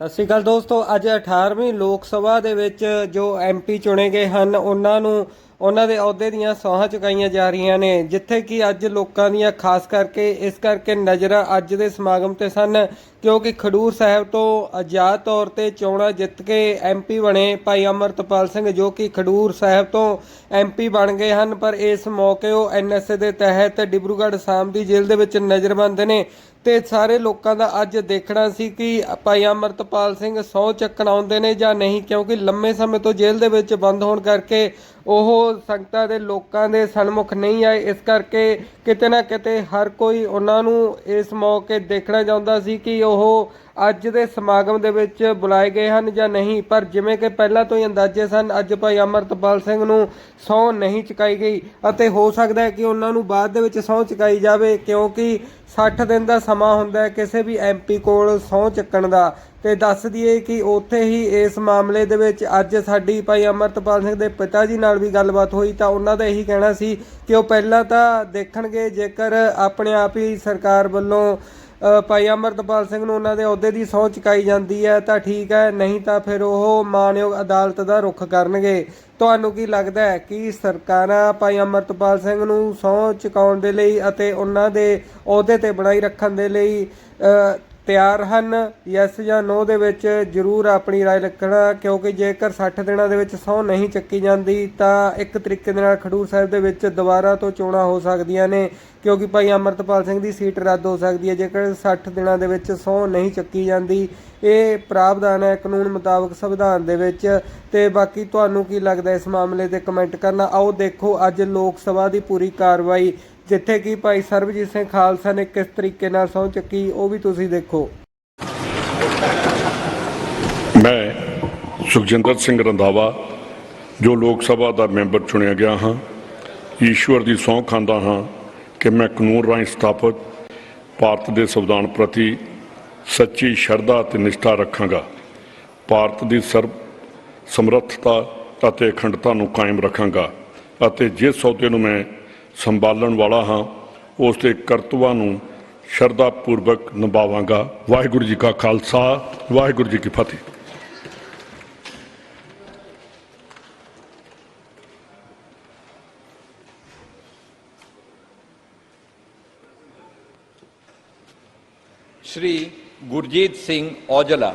ਸਤਿ ਸ਼੍ਰੀ ਅਕਾਲ ਦੋਸਤੋ, ਅੱਜ 18ਵੀਂ ਲੋਕ ਸਭਾ ਦੇ ਵਿੱਚ ਜੋ ਐਮਪੀ ਚੁਣੇ ਗਏ ਹਨ, ਉਹਨਾਂ ਨੂੰ, ਉਹਨਾਂ ਦੇ ਅਹੁਦੇ ਦੀਆਂ ਸੌਹਾਂ ਚੁਕਾਈਆਂ ਜਾ ਰਹੀਆਂ ਨੇ, ਜਿੱਥੇ ਕਿ ਅੱਜ ਲੋਕਾਂ ਦੀਆਂ ਖਾਸ ਕਰਕੇ, ਇਸ ਕਰਕੇ ਨਜ਼ਰਾਂ ਅੱਜ ਦੇ ਸਮਾਗਮ ਤੇ ਸਨ ਕਿਉਂਕਿ ਖਡੂਰ ਸਾਹਿਬ ਤੋਂ ਆਜ਼ਾਦ ਤੌਰ ਤੇ ਚੋਣਾਂ ਜਿੱਤ ਕੇ ਐਮਪੀ ਬਣੇ ਭਾਈ ਅਮਰਤਪਾਲ ਸਿੰਘ, ਜੋ ਕਿ ਖਡੂਰ ਸਾਹਿਬ ਤੋਂ ਐਮਪੀ ਬਣ ਗਏ ਹਨ, ਪਰ ਇਸ ਮੌਕੇ ਉਹ ਐਨਐਸਏ ਦੇ ਤਹਿਤ ਡਿਬਰੂਗੜ੍ਹ ਸਾਮ ਦੀ ਜੇਲ੍ਹ ਦੇ ਵਿੱਚ ਨਜ਼ਰਬੰਦ ਨੇ ਤੇ ਸਾਰੇ ਲੋਕਾਂ ਦਾ ਅੱਜ ਦੇਖਣਾ ਸੀ ਕਿ ਭਾਈ ਅਮਰਤਪਾਲ ਸਿੰਘ ਸਹੁੰ ਚੱਕਣ ਆਉਂਦੇ ਨੇ ਜਾਂ ਨਹੀਂ, ਕਿਉਂਕਿ ਲੰਮੇ ਸਮੇਂ ਤੋਂ ਜੇਲ੍ਹ ਦੇ ਵਿੱਚ ਬੰਦ ਹੋਣ ਕਰਕੇ ਉਹ ਸੰਗਤਾਂ ਦੇ ਲੋਕਾਂ ਦੇ ਸਨਮੁਖ ਨਹੀਂ ਆਏ। ਇਸ ਕਰਕੇ ਕਿਤੇ ਨਾ ਕਿਤੇ ਹਰ ਕੋਈ ਉਹਨਾਂ ਨੂੰ ਇਸ ਮੌਕੇ ਦੇਖਣਾ ਚਾਹੁੰਦਾ ਸੀ ਕਿ ਉਹ ਉਹ ਅੱਜ ਦੇ ਸਮਾਗਮ ਦੇ ਵਿੱਚ ਬੁਲਾਏ ਗਏ ਹਨ ਜਾਂ ਨਹੀਂ, ਪਰ ਜਿਵੇਂ ਕਿ ਪਹਿਲਾਂ ਤੋਂ ਹੀ ਅੰਦਾਜ਼ੇ ਸਨ, ਅੱਜ ਭਾਈ ਅਮਰਤਪਾਲ ਸਿੰਘ ਨੂੰ ਸਹੁੰ ਨਹੀਂ ਚੁਕਾਈ ਗਈ ਅਤੇ ਹੋ ਸਕਦਾ ਹੈ ਕਿ ਉਹਨਾਂ ਨੂੰ ਬਾਅਦ ਦੇ ਵਿੱਚ ਸਹੁੰ ਚੁਕਾਈ ਜਾਵੇ, ਕਿਉਂਕਿ 60 ਦਿਨ ਦਾ ਸਮਾਂ ਹੁੰਦਾ ਹੈ ਕਿਸੇ ਵੀ ਐਮਪੀ ਕੋਲ ਸਹੁੰ ਚੱਕਣ ਦਾ। ਤੇ ਦੱਸ ਦਈਏ ਕਿ ਉੱਥੇ ਹੀ ਇਸ ਮਾਮਲੇ ਦੇ ਵਿੱਚ ਅੱਜ ਸਾਡੀ ਭਾਈ ਅਮਰਤਪਾਲ ਸਿੰਘ ਦੇ ਪਿਤਾ ਜੀ ਨਾਲ ਵੀ ਗੱਲਬਾਤ ਹੋਈ, ਤਾਂ ਉਹਨਾਂ ਦਾ ਇਹੀ ਕਹਿਣਾ ਸੀ ਕਿ ਉਹ ਪਹਿਲਾਂ ਤਾਂ ਦੇਖਣਗੇ ਜੇਕਰ ਆਪਣੇ ਆਪ ਹੀ ਸਰਕਾਰ ਵੱਲੋਂ ਭਾਈ ਅਮਰਤਪਾਲ ਸਿੰਘ ਨੂੰ ਉਹਨਾਂ ਦੇ ਅਹੁਦੇ ਦੀ ਸਹੁੰ ਚੁਕਾਈ ਜਾਂਦੀ ਹੈ, ਤਾਂ ਠੀਕ ਹੈ, ਨਹੀਂ ਤਾਂ ਫਿਰ ਉਹ ਮਾਨਯੋਗ ਅਦਾਲਤ ਦਾ ਰੁਖ ਕਰਨਗੇ। ਤੁਹਾਨੂੰ ਕੀ ਲੱਗਦਾ ਹੈ ਕਿ ਸਰਕਾਰਾਂ ਭਾਈ ਅਮਰਤਪਾਲ ਸਿੰਘ ਨੂੰ ਸਹੁੰ ਚੁਕਾਉਣ ਦੇ ਲਈ ਅਤੇ ਉਹਨਾਂ ਦੇ ਅਹੁਦੇ ਤੇ ਬਣਾਈ ਰੱਖਣ ਦੇ ਲਈ ਤਿਆਰ ਹਨ ਯੈਸ ਜਾਂ ਨੋ ਦੇ ਵਿੱਚ ਜਰੂਰ ਆਪਣੀ رائے ਰੱਖਣਾ ਕਿਉਂਕਿ ਜੇਕਰ 60 ਦਿਨਾਂ ਦੇ ਵਿੱਚ ਸਹੁੰ ਨਹੀਂ ਚੱਕੀ ਜਾਂਦੀ ਤਾਂ ਇੱਕ ਤਰੀਕੇ ਦੇ ਨਾਲ ਖਡੂਰ ਸਾਹਿਬ ਦੇ ਵਿੱਚ ਦੁਬਾਰਾ ਤੋਂ ਚੋਣਾਂ ਹੋ ਸਕਦੀਆਂ ਨੇ ਕਿਉਂਕਿ ਭਾਈ ਅਮਰਤਪਾਲ ਸਿੰਘ ਦੀ ਸੀਟ ਰੱਦ ਹੋ ਸਕਦੀ ਹੈ ਜੇਕਰ 60 ਦਿਨਾਂ ਦੇ ਵਿੱਚ ਸਹੁੰ ਨਹੀਂ ਚੱਕੀ ਜਾਂਦੀ ਇਹ ਪ੍ਰਾਵਧਾਨ ਹੈ ਕਾਨੂੰਨ ਮੁਤਾਬਕ ਸੰਵਿਧਾਨ ਦੇ ਵਿੱਚ ਤੇ ਬਾਕੀ ਤੁਹਾਨੂੰ ਕੀ ਲੱਗਦਾ ਇਸ ਮਾਮਲੇ ਤੇ ਕਮੈਂਟ ਕਰਨਾ ਆਓ ਦੇਖੋ ਅੱਜ ਲੋਕ ਸਭਾ ਦੀ ਪੂਰੀ ਕਾਰਵਾਈ ਜਿੱਥੇ ਕਿ ਭਾਈ ਸਰਬਜੀਤ ਸਿੰਘ ਖਾਲਸਾ ਨੇ ਕਿਸ ਤਰੀਕੇ ਨਾਲ ਸਹੁੰ ਚੱਕੀ, ਉਹ ਵੀ ਤੁਸੀਂ ਦੇਖੋ। ਮੈਂ ਸੁਖਜਿੰਦਰ ਸਿੰਘ ਰੰਧਾਵਾ, ਜੋ ਲੋਕ ਸਭਾ ਦਾ ਮੈਂਬਰ ਚੁਣਿਆ ਗਿਆ ਹਾਂ, ਈਸ਼ਵਰ ਦੀ ਸਹੁੰ ਖਾਂਦਾ ਹਾਂ ਕਿ ਮੈਂ ਕਾਨੂੰਨ ਰਾਹੀਂ ਸਥਾਪਿਤ ਭਾਰਤ ਦੇ ਸੰਵਿਧਾਨ ਪ੍ਰਤੀ ਸੱਚੀ ਸ਼ਰਧਾ ਅਤੇ ਨਿਸ਼ਠਾ ਰੱਖਾਂਗਾ। ਭਾਰਤ ਦੀ ਸਰਬ ਸਮਰੱਥਤਾ ਅਤੇ ਅਖੰਡਤਾ ਨੂੰ ਕਾਇਮ ਰੱਖਾਂਗਾ ਅਤੇ ਜਿਸ ਸੌਦੇ ਨੂੰ ਮੈਂ ਸੰਭਾਲਣ ਵਾਲਾ ਹਾਂ, ਉਸ ਦੇ ਕਰਤਵਾਂ ਨੂੰ ਸ਼ਰਧਾ ਪੂਰਵਕ ਨਿਭਾਵਾਂਗਾ। ਵਾਹਿਗੁਰੂ ਜੀ ਕਾ ਖਾਲਸਾ, ਵਾਹਿਗੁਰੂ ਜੀ ਕੀ ਫਤਿਹ। ਸ਼੍ਰੀ ਗੁਰਜੀਤ ਸਿੰਘ ਔਜਲਾ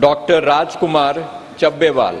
डॉक्टर राजकुमार चब्बेवाल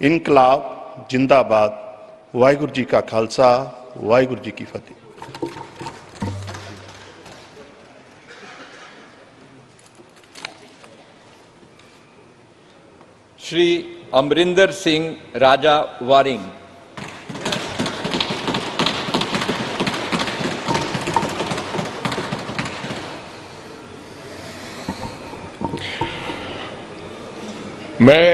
ਇਨਕਲਾਬ ਜਿੰਦਾਬਾਦ ਵਾਹਿਗੁਰੂ ਜੀ ਕਾ ਖਾਲਸਾ ਵਾਹਿਗੁਰੂ ਜੀ ਕੀ ਫਤਿਹ श्री अमरिंदर सिंह राजा वारिंग ਮੈਂ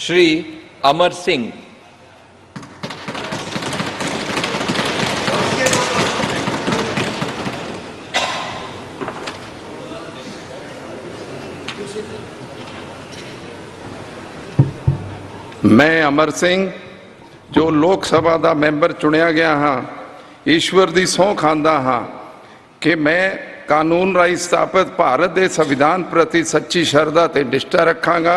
श्री अमर सिंह ਮੈਂ ਅਮਰ ਸਿੰਘ ਜੋ ਲੋਕ ਸਭਾ ਦਾ ਮੈਂਬਰ ਚੁਣਿਆ ਗਿਆ ਹਾਂ ਈਸ਼ਵਰ ਦੀ ਸਹੁੰ ਖਾਂਦਾ ਹਾਂ ਕਿ ਮੈਂ ਕਾਨੂੰਨ ਰਾਹੀਂ ਸਥਾਪਿਤ ਭਾਰਤ ਦੇ ਸੰਵਿਧਾਨ ਪ੍ਰਤੀ ਸੱਚੀ ਸ਼ਰਧਾ ਤੇ ਨਿਸ਼ਠਾ ਰੱਖਾਂਗਾ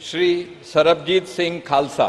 श्री सरबजीत सिंह खालसा।